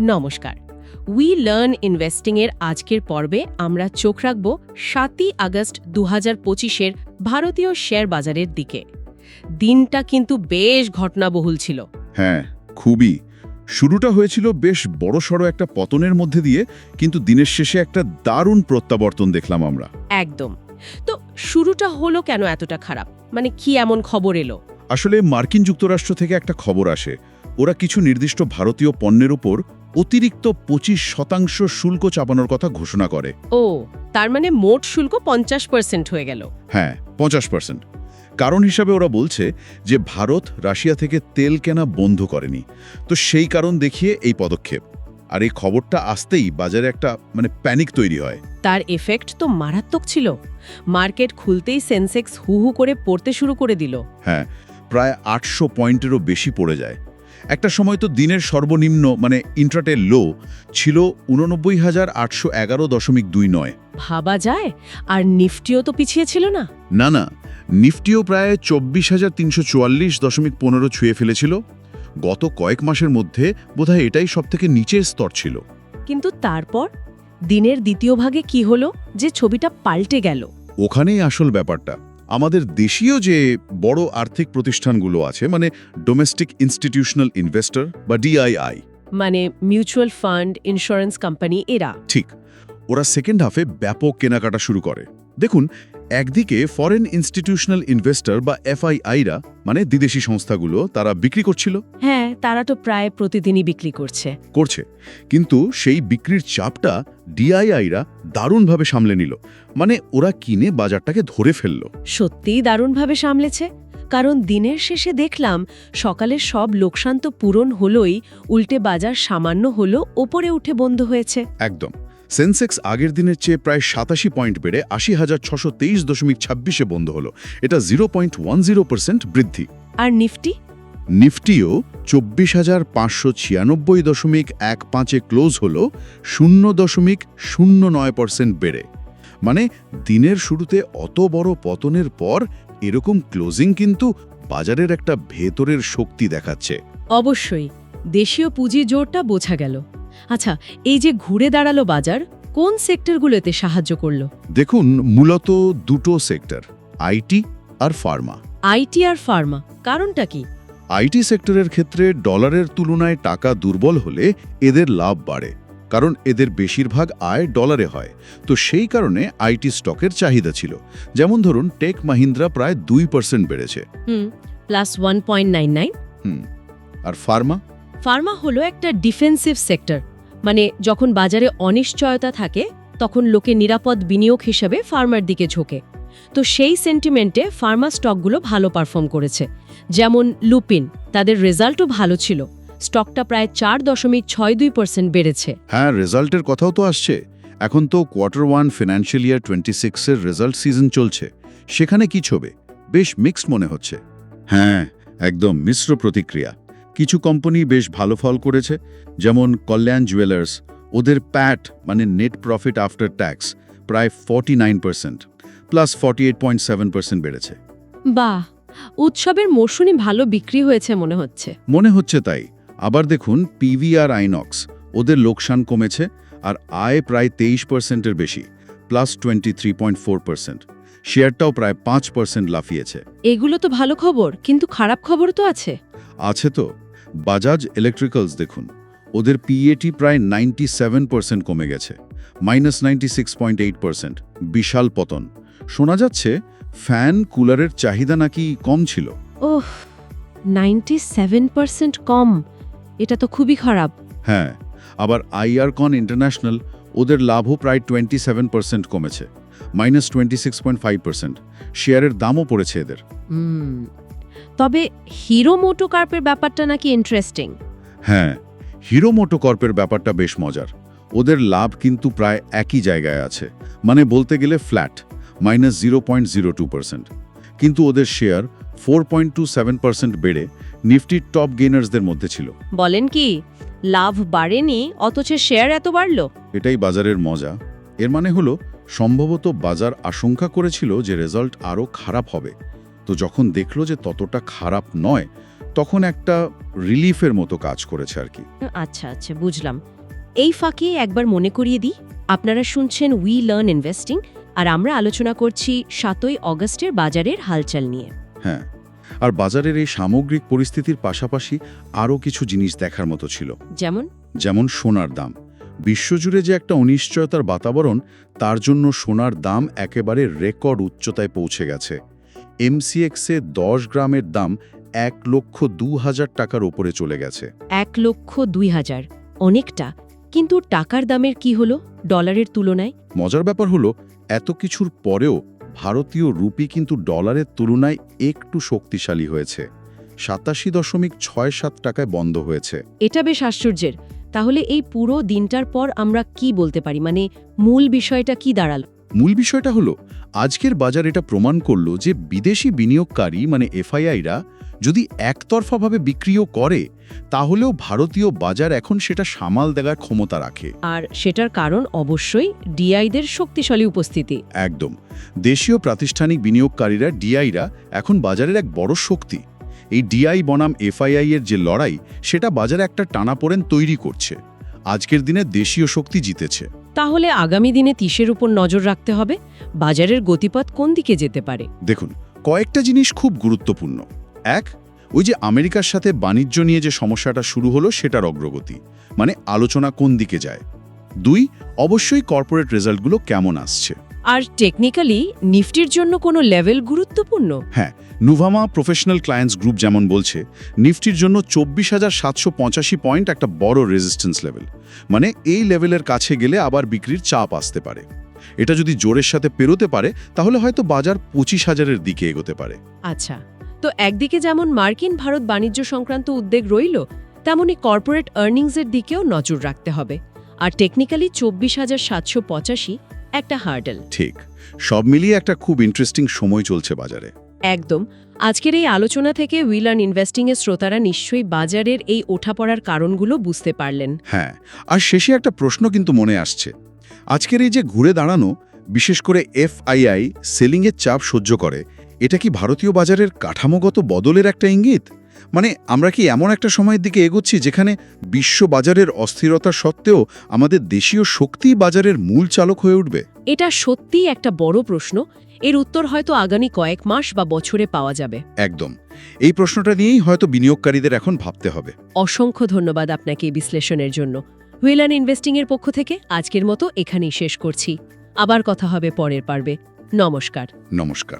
নমস্কার। We learn investing এর আজকের পর্বে আমরা চোখ রাখব সাতই আগস্ট দু হাজার পঁচিশের ভারতীয় শেয়ার বাজারের দিকে। দিনটা কিন্তু বেশ ঘটনাবহুল ছিল। হ্যাঁ খুবই। শুরুটা হয়েছিল বেশ বড়সড় একটা পতনের মধ্যে দিয়ে কিন্তু দিনের শেষে একটা দারুণ প্রত্যাবর্তন দেখলাম আমরা। একদম। তো শুরুটা হলো কেন এতটা খারাপ? মানে কি এমন খবর এলো? আসলে মার্কিন যুক্তরাষ্ট্র থেকে একটা খবর আসে। ওরা কিছু নির্দিষ্ট ভারতীয় পণ্যের উপর অতিরিক্ত পঁচিশ শতাংশ শুল্ক চাপানোর কথা ঘোষণা করে। ও তার মানে মোট শুল্ক পঞ্চাশ পার্সেন্ট হয়ে গেল। হ্যাঁ পঞ্চাশ পার্সেন্ট। কারণ হিসাবে ওরা বলছে যে ভারত রাশিয়া থেকে তেল কেনা বন্ধ করেনি। তো সেই কারণ দেখিয়ে এই পদক্ষেপ। আর এই খবরটা আসতেই বাজারে একটা মানে প্যানিক তৈরি হয়। তার এফেক্ট তো মারাত্মক ছিল। মার্কেট খুলতেই সেন্সেক্স হু হু করে পড়তে শুরু করে দিল। হ্যাঁ প্রায় আটশো পয়েন্টেরও বেশি পড়ে যায়। একটা সময় তো দিনের সর্বনিম্ন মানে ইন্ট্রাটে লো ছিল উননব্বই হাজার আটশো এগারো দশমিক দুই নয়। ভাবা যায়? আর নিফটিও তো পিছিয়ে ছিল না। না না নিফটিও প্রায় চব্বিশ হাজার তিনশো চুয়াল্লিশ দশমিক পনেরো ছুঁয়ে ফেলেছিল। গত কয়েক মাসের মধ্যে বোধহয় এটাই সবথেকে নিচের স্তর ছিল। কিন্তু তারপর? দিনের দ্বিতীয় ভাগে কি হলো যে ছবিটা পাল্টে গেল? ওখানেই আসল ব্যাপারটা। আমাদের দেশীয় যে বড় আর্থিক প্রতিষ্ঠানগুলো আছে মানে ডোমেস্টিক ইনস্টিটিউশনাল ইনভেস্টর বা ডিআইআই মানে মিউচুয়াল ফান্ড ইন্স্যুরেন্স কোম্পানি এরা। ঠিক ওরা সেকেন্ড হাফে ব্যাপক কেনাকাটা শুরু করে। দেখুন একদিকে ফরেন ইনস্টিটিউশনাল ইনভেস্টর বা এফআইআইরা মানে বিদেশি সংস্থাগুলো তারা বিক্রি করছিল। হ্যাঁ। তারা তো প্রায় প্রতিদিনই বিক্রি করছে। করছে। কিন্তু সেই বিক্রির চাপটা ডিআইআইরা দারুণভাবে সামলে নিল। মানে ওরা কিনে বাজারটাকে ধরে ফেলল। সত্যিই দারুণভাবে সামলেছে? কারণ দিনের শেষে দেখলাম সকালের সব লোকসান তো পূরণ হলোই উল্টে বাজার সামান্য হলো ওপরে উঠে বন্ধ হয়েছে। একদম। সেন্সেক্স আগের দিনের চেয়ে প্রায় সাতাশি পয়েন্ট বেড়ে আশি হাজার ছশো তেইশ দশমিক ছাব্বিশে বন্ধ হলো। এটা zero point one zero percent বৃদ্ধি। আর নিফটি? নিফটিও চব্বিশ হাজার পাঁচশো ছিয়ানব্বই দশমিক এক পাঁচে ক্লোজ হল শূন্য দশমিক শূন্য নয় পার্সেন্ট বেড়ে। মানে দিনের শুরুতে অত বড় পতনের পর এরকম ক্লোজিং কিন্তু বাজারের একটা ভেতরের শক্তি দেখাচ্ছে। অবশ্যই দেশীয় পুঁজি জোরটা বোঝা গেল। আচ্ছা এই যে ঘুরে দাঁড়াল বাজার কোন সেক্টরগুলোতে সাহায্য করল? দেখুন মূলত দুটো সেক্টর আইটি আর ফার্মা। আইটি আর ফার্মা কারণটা কি? আইটি সেক্টরের ক্ষেত্রে ডলারের তুলনায় টাকা দুর্বল হলে এদের লাভ বাড়ে কারণ এদের বেশিরভাগ আয় ডলারে হয়। তো সেই কারণে আইটি স্টকের চাহিদা ছিল। যেমন ধরুন টেক মাহিন্দ্রা প্রায় দুই পার্সেন্ট বেড়েছে। হুম plus one point nine nine hmm আর ফার্মা? ফার্মা হলো একটা ডিফেন্সিভ সেক্টর। মানে যখন বাজারে অনিশ্চয়তা থাকে তখন লোকে নিরাপদ বিনিয়োগ হিসেবে ফার্মার দিকে ঝোঁকে। তো সেই সেন্টিমেন্টে ফার্মা স্টকগুলো ভালো পারফর্ম করেছে। যেমন লুপিন তাদের রেজাল্টও ভালো ছিল। স্টকটা প্রায় চার দশমিক ছয় দুই পার্সেন্ট বেড়েছে। হ্যাঁ রেজাল্টের কথাও তো আসছে। এখন তো quarter one financial year twenty সিক্সের রেজাল্ট সিজন চলছে। সেখানে কি ছবে? বেশ মিক্সড মনে হচ্ছে। হ্যাঁ একদম মিশ্র প্রতিক্রিয়া। কিছু কোম্পানি বেশ ভালো ফল করেছে, যেমন কল্যাণ জুয়েলার্স ওদের প্যাট মানে নেট প্রফিট আফটার ট্যাক্স প্রায় forty nine percent plus forty eight point seven percent বেড়েছে। বাহ উৎসবের মরশুনি ভালো বিক্রি হয়েছে মনে হচ্ছে। মনে হচ্ছে তাই। আবার দেখুন পিভিআর আইনক্স ওদের লোকসান কমেছে আর আয় প্রায় তেইশ পার্সেন্টের বেশি plus twenty three point four percent শেয়ারটাও প্রায় পাঁচ পার্সেন্ট লাফিয়েছে। এগুলো তো ভালো খবর কিন্তু খারাপ খবর তো আছে। আছে তো। বাজাজ ইলেকট্রিক্যালস দেখুন ওদের পিএটি প্রায় নাইনটি সেভেন পার্সেন্ট কমে গেছে minus ninety six point eight percent বিশাল পতন। শোনা যাচ্ছে ফ্যান কুলারের চাহিদা নাকি কম ছিল। ওহ নাইনটি কম। এটা তো খুবই খারাপ। হ্যাঁ আবার আইআরকন ইন্টারন্যাশনাল ওদের লাভও প্রায় টোয়েন্টি সেভেন পার্সেন্ট কমেছে minus twenty six point five percent. শেয়ারের দামও পড়েছে এদের। তবে হিরো মোটোকার্পের ব্যাপারটা নাকি ইন্টারেস্টিং হ্যাঁ হিরো মোটোকর্পের ব্যাপারটা বেশ মজার। ওদের লাভ কিন্তু প্রায় একই জায়গায় আছে মানে বলতে গেলে flat minus zero point zero two percent কিন্তু ওদের share four point two seven percent বেড়ে নিফটির টপ গেনার্সদের মধ্যে ছিল। বলেন কি লাভ বাড়েনি অথচ শেয়ার এত বাড়লো। এটাই বাজারের মজা। এর মানে হলো সম্ভবত বাজার আশঙ্কা করেছিল যে রেজাল্ট আরও খারাপ হবে। তো যখন দেখল যে ততটা খারাপ নয় তখন একটা রিলিফের মতো কাজ করেছে আর কি। আচ্ছা আচ্ছা বুঝলাম। এই ফাঁকে একবার মনে করিয়ে দিই আপনারা শুনছেন উই লার্ন ইনভেস্টিং আর আমরা আলোচনা করছি সাতই অগস্টের বাজারের হালচাল নিয়ে। হ্যাঁ আর বাজারের এই সামগ্রিক পরিস্থিতির পাশাপাশি আরও কিছু জিনিস দেখার মতো ছিল। যেমন? যেমন সোনার দাম। বিশ্বজুড়ে যে একটা অনিশ্চয়তার বাতাবরণ তার জন্য সোনার দাম একেবারে রেকর্ড উচ্চতায় পৌঁছে গেছে। এমসিএক্সে দশ গ্রামের দাম এক লক্ষ দু হাজার টাকার ওপরে চলে গেছে। এক লক্ষ দুই হাজার। অনেকটা। কিন্তু টাকার দামের কি হলো? ডলারের তুলনায়? মজার ব্যাপার হলো এত কিছুর পরেও ভারতীয় রুপি কিন্তু ডলারের তুলনায় একটু শক্তিশালী হয়েছে। সাতাশি দশমিক ছয় সাত টাকায় বন্ধ হয়েছে। এটা বেশ আশ্চর্যের। তাহলে এই পুরো দিনটার পর আমরা কি বলতে পারি? মানে মূল বিষয়টা কি দাঁড়াল? মূল বিষয়টা হলো আজকের বাজার এটা প্রমাণ করল যে বিদেশি বিনিয়োগকারী মানে এফআইআইরা যদি একতরফাভাবে বিক্রিও করে তাহলেও ভারতীয় বাজার এখন সেটা সামাল দেওয়ার ক্ষমতা রাখে। আর সেটার কারণ অবশ্যই ডিআইদের শক্তিশালী উপস্থিতি। একদম। দেশীয় প্রাতিষ্ঠানিক বিনিয়োগকারীরা ডিআইরা এখন বাজারের এক বড় শক্তি। এই ডিআই বনাম এফআইআই এর যে লড়াই সেটা বাজারে একটা টানাপোড়েন তৈরি করছে। আজকের দিনে দেশীয় শক্তি জিতেছে। তাহলে আগামী দিনে তিসের উপর নজর রাখতে হবে? বাজারের গতিপথ কোন দিকে যেতে পারে? দেখুন কয়েকটা জিনিস খুব গুরুত্বপূর্ণ। এক ওই যে আমেরিকার সাথে বাণিজ্য নিয়ে যে সমস্যাটা শুরু হলো সেটার অগ্রগতি মানে আলোচনা কোন দিকে যায়। দুই অবশ্যই কর্পোরেট রেজাল্টগুলো কেমন আসছে। আর টেকনিক্যালি নিফটির জন্য কোনো লেভেল গুরুত্বপূর্ণ? হ্যাঁ নুভামা প্রফেশনাল ক্লায়েন্টস গ্রুপ যেমন বলছে নিফটির জন্য চব্বিশ হাজার সাতশো পঁচাশি পয়েন্ট একটা বড় রেজিস্ট্যান্স লেভেল মানে এই লেভেলের কাছে গেলে আবার বিক্রির চাপ আসতে পারে। এটা যদি জোরের সাথে পেরোতে পারে তাহলে হয়তো বাজার পঁচিশ হাজারের দিকে এগোতে পারে। আচ্ছা তো একদিকে যেমন মার্কিন ভারত বাণিজ্য সংক্রান্ত উদ্বেগ রইল তেমনি কর্পোরেট আর্নিংসের দিকেও নজর রাখতে হবে। আর টেকনিক্যালি চব্বিশ হাজার সাতশো পঁচাশি একটা হার্ডেল। ঠিক। সব মিলিয়ে একটা খুব ইন্টারেস্টিং সময় চলছে বাজারে। একদম। আজকের এই আলোচনা থেকে উইলার্ন ইনভেস্টিংয়ের শ্রোতারা নিশ্চয়ই বাজারের এই ওঠাপড়ার কারণগুলো বুঝতে পারলেন। হ্যাঁ আর শেষে একটা প্রশ্ন কিন্তু মনে আসছে। আজকের এই যে ঘুরে দাঁড়ানো বিশেষ করে এফআইআই সেলিংয়ের চাপ সহ্য করে এটা কি ভারতীয় বাজারের কাঠামোগত বদলের একটা ইঙ্গিত? মানে আমরা কি এমন একটা সময়ের দিকে এগোচ্ছি যেখানে বিশ্ব বাজারের অস্থিরতা সত্ত্বেও আমাদের দেশীয় শক্তি বাজারের মূল চালক হয়ে উঠবে? এটা সত্যিই একটা বড় প্রশ্ন। এর উত্তর হয়তো আগামী কয়েক মাস বা বছরে পাওয়া যাবে। একদম। এই প্রশ্নটা নিয়েই হয়তো বিনিয়োগকারীদের এখন ভাবতে হবে। অসংখ্য ধন্যবাদ আপনাকে এই বিশ্লেষণের জন্য। হুইলান ইনভেস্টিংয়ের পক্ষ থেকে আজকের মতো এখানেই শেষ করছি। আবার কথা হবে পরের পারবে। নমস্কার। নমস্কার।